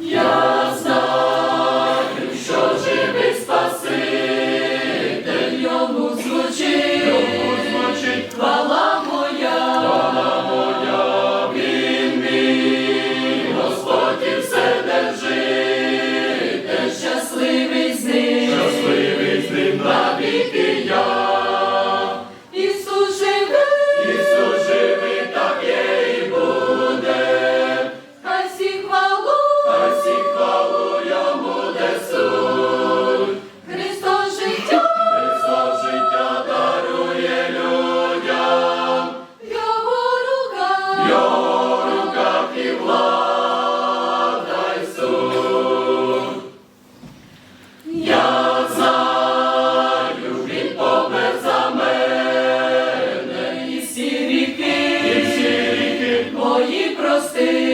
Yo! Спаси.